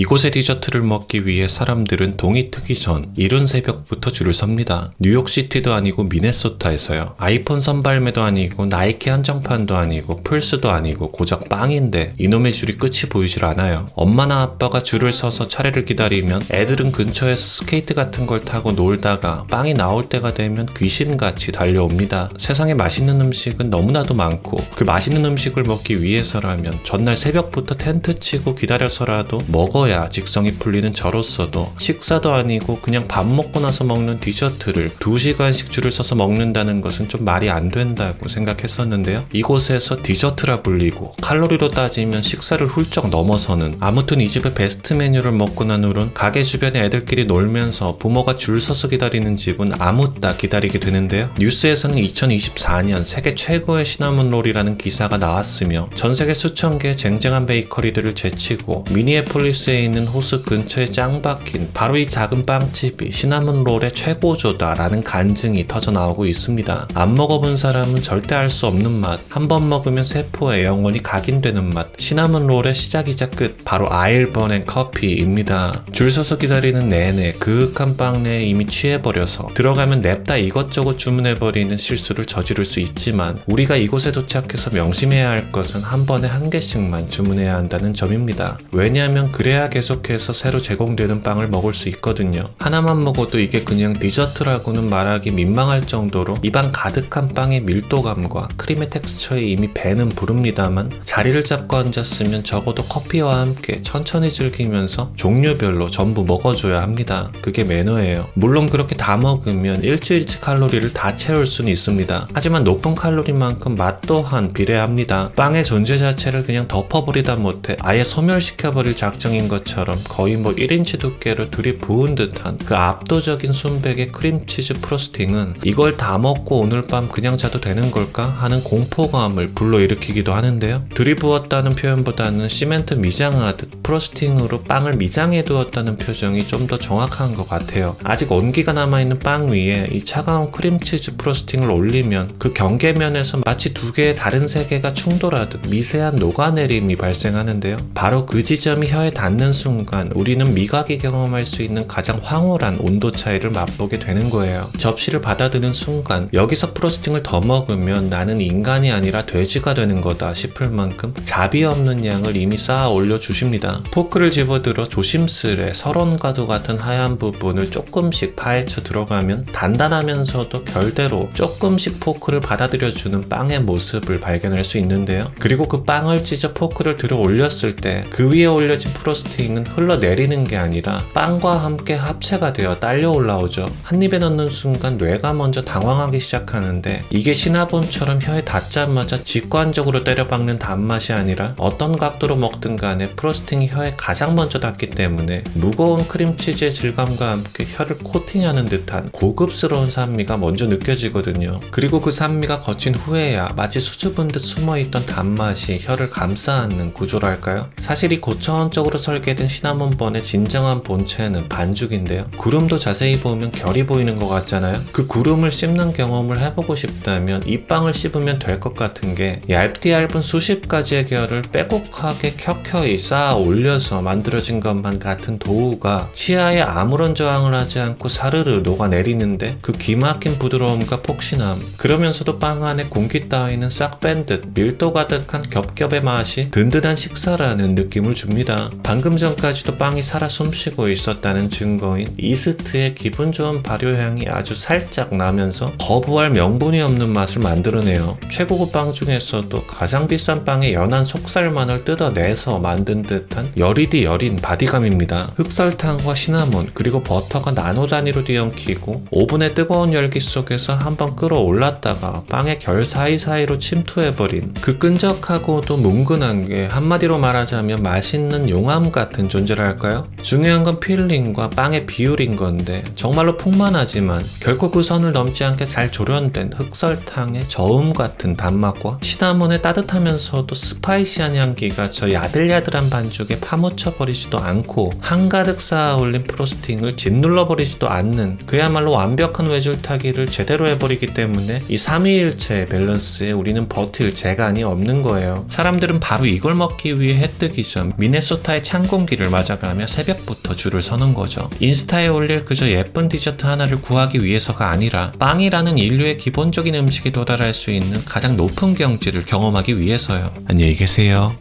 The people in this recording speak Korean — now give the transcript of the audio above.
이곳의 디저트를 먹기 위해 사람들은 동이 트기 전 이른 새벽부터 줄을 섭니다. 뉴욕시티도 아니고 미네소타에서요. 아이폰 선발매도 아니고 나이키 한정판도 아니고 플스도 아니고 고작 빵인데 이놈의 줄이 끝이 보이질 않아요. 엄마나 아빠가 줄을 서서 차례를 기다리면 애들은 근처에서 스케이트 같은 걸 타고 놀다가 빵이 나올 때가 되면 귀신같이 달려옵니다. 세상에 맛있는 음식은 너무나도 많고 그 맛있는 음식을 먹기 위해서라면 전날 새벽부터 텐트 치고 기다려서라도 먹어야 직성이 풀리는 저로서도 식사도 아니고 그냥 밥 먹고 나서 먹는 디저트를 2시간씩 줄을 서서 먹는다는 것은 좀 말이 안 된다고 생각했었는데요. 이곳에서 디저트라 불리고 칼로리로 따지면 식사를 훌쩍 넘어서는 아무튼 이 집의 베스트 메뉴를 먹고 난 후론 가게 주변에 애들끼리 놀면서 부모가 줄 서서 기다리는 집은 아무따 기다리게 되는데요. 뉴스에서는 2024년 세계 최고의 시나몬 롤이라는 기사가 나왔으며 전 세계 수천 개의 쟁쟁한 베이커리들을 제치고 미니애폴리스에 있는 호수 근처에 짱 박힌 바로 이 작은 빵집이 시나몬 롤의 최고조다라는 간증이 터져 나오고 있습니다. 안 먹어본 사람은 절대 알 수 없는 맛, 한 번 먹으면 세포에 영원히 각인되는 맛, 시나몬 롤의 시작이자 끝, 바로 아일번앤 커피입니다. 줄 서서 기다리는 내내 그윽한 빵 내에 이미 취해버려서 들어가면 냅다 이것저것 주문해버리는 실수를 저지를 수 있지만 우리가 이곳에 도착해서 명심해야 할 것은 한 번에 한 개씩만 주문해야 한다는 점입니다. 왜냐하면 그래야 계속해서 새로 제공되는 빵을 먹을 수 있거든요. 하나만 먹어도 이게 그냥 디저트라고는 말하기 민망할 정도로 입안 가득한 빵의 밀도감과 크림의 텍스처에 이미 배는 부릅니다만 자리를 잡고 앉았으면 적어도 커피와 함께 천천히 즐기면서 종류별로 전부 먹어줘야 합니다. 그게 매너예요. 물론 그렇게 다 먹으면 일주일치 칼로리를 다 채울 수는 있습니다. 하지만 높은 칼로리만큼 맛 또한 비례합니다. 빵의 존재 자체를 그냥 덮어버리다 못해 아예 소멸시켜버릴 작정인 것처럼 거의 뭐 1인치 두께로 들이부은 듯한 그 압도적인 순백의 크림치즈 프로스팅은 이걸 다 먹고 오늘 밤 그냥 자도 되는 걸까 하는 공포감을 불러일으키기도 하는데요. 들이부었다는 표현보다는 시멘트 미장하듯 프로스팅으로 빵을 미장해 두었다는 표정이 좀 더 정확한 것 같아요. 아직 온기가 남아있는 빵 위에 이 차가운 크림치즈 프로스팅을 올리면 그 경계면에서 마치 두 개의 다른 세계가 충돌하듯 미세한 녹아내림이 발생하는데요. 바로 그 지점이 혀에 닿는 순간 우리는 미각이 경험할 수 있는 가장 황홀한 온도 차이를 맛보게 되는 거예요. 접시를 받아드는 순간 여기서 프로스팅을 더 먹으면 나는 인간이 아니라 돼지가 되는 거다 싶을 만큼 자비 없는 양을 이미 쌓아 올려 주십니다. 포크를 집어들어 조심스레 설원과도 같은 하얀 부분을 조금씩 파헤쳐 들어가면 단단하면서도 결대로 조금씩 포크를 받아들여 주는 빵의 모습을 발견할 수 있는데요. 그리고 그 빵을 찢어 포크를 들어 올렸을 때 그 위에 올려진 프로스팅 은 흘러내리는 게 아니라 빵과 함께 합체가 되어 딸려 올라오죠. 한 입에 넣는 순간 뇌가 먼저 당황하기 시작하는데 이게 시나본처럼 혀에 닿자마자 직관적으로 때려박는 단맛이 아니라 어떤 각도로 먹든 간에 프로스팅이 혀에 가장 먼저 닿기 때문에 무거운 크림치즈의 질감과 함께 혀를 코팅하는 듯한 고급스러운 산미가 먼저 느껴지거든요. 그리고 그 산미가 거친 후에야 마치 수줍은 듯 숨어있던 단맛이 혀를 감싸 안는 구조랄까요? 사실 이 고차원적으로 설 계된 시나몬번의 진정한 본체는 반죽인데요. 구름도 자세히 보면 결이 보이는 것 같잖아요. 그 구름을 씹는 경험을 해보고 싶다면 이 빵을 씹으면 될 것 같은 게 얇디 얇은 수십 가지의 결을 빼곡하게 켜켜이 쌓아 올려서 만들어진 것만 같은 도우가 치아에 아무런 저항을 하지 않고 사르르 녹아내리는데 그 기막힌 부드러움과 폭신함 그러면서도 빵 안에 공기 따위는 싹 뺀 듯 밀도 가득한 겹겹의 맛이 든든한 식사라는 느낌을 줍니다. 방금 전까지도 빵이 살아 숨쉬고 있었다는 증거인 이스트의 기분 좋은 발효향이 아주 살짝 나면서 거부할 명분이 없는 맛을 만들어내요. 최고급 빵 중에서도 가장 비싼 빵의 연한 속살만을 뜯어내서 만든 듯한 여리디 여린 바디감입니다. 흑설탕과 시나몬 그리고 버터가 나노 단위로 뒤엉키고 오븐의 뜨거운 열기 속에서 한번 끌어올랐다가 빵의 결 사이사이로 침투해버린 그 끈적하고도 뭉근한 게 한마디로 말하자면 맛있는 용암 같은 존재랄까요? 중요한 건 필링과 빵의 비율인 건데 정말로 풍만하지만 결코 그 선을 넘지 않게 잘 조련된 흑설탕의 저음 같은 단맛과 시나몬의 따뜻하면서도 스파이시한 향기가 저 야들야들한 반죽에 파묻혀 버리지도 않고 한가득 쌓아 올린 프로스팅을 짓눌러 버리지도 않는 그야말로 완벽한 외줄타기를 제대로 해버리기 때문에 이 삼위일체의 밸런스에 우리는 버틸 재간이 없는 거예요. 사람들은 바로 이걸 먹기 위해 해 뜨기 전 미네소타의 항 공기를 맞아가며 새벽부터 줄을 서는 거죠. 인스타에 올릴 그저 예쁜 디저트 하나를 구하기 위해서가 아니라 빵이라는 인류의 기본적인 음식에 도달할 수 있는 가장 높은 경지를 경험하기 위해서요. 안녕히 계세요.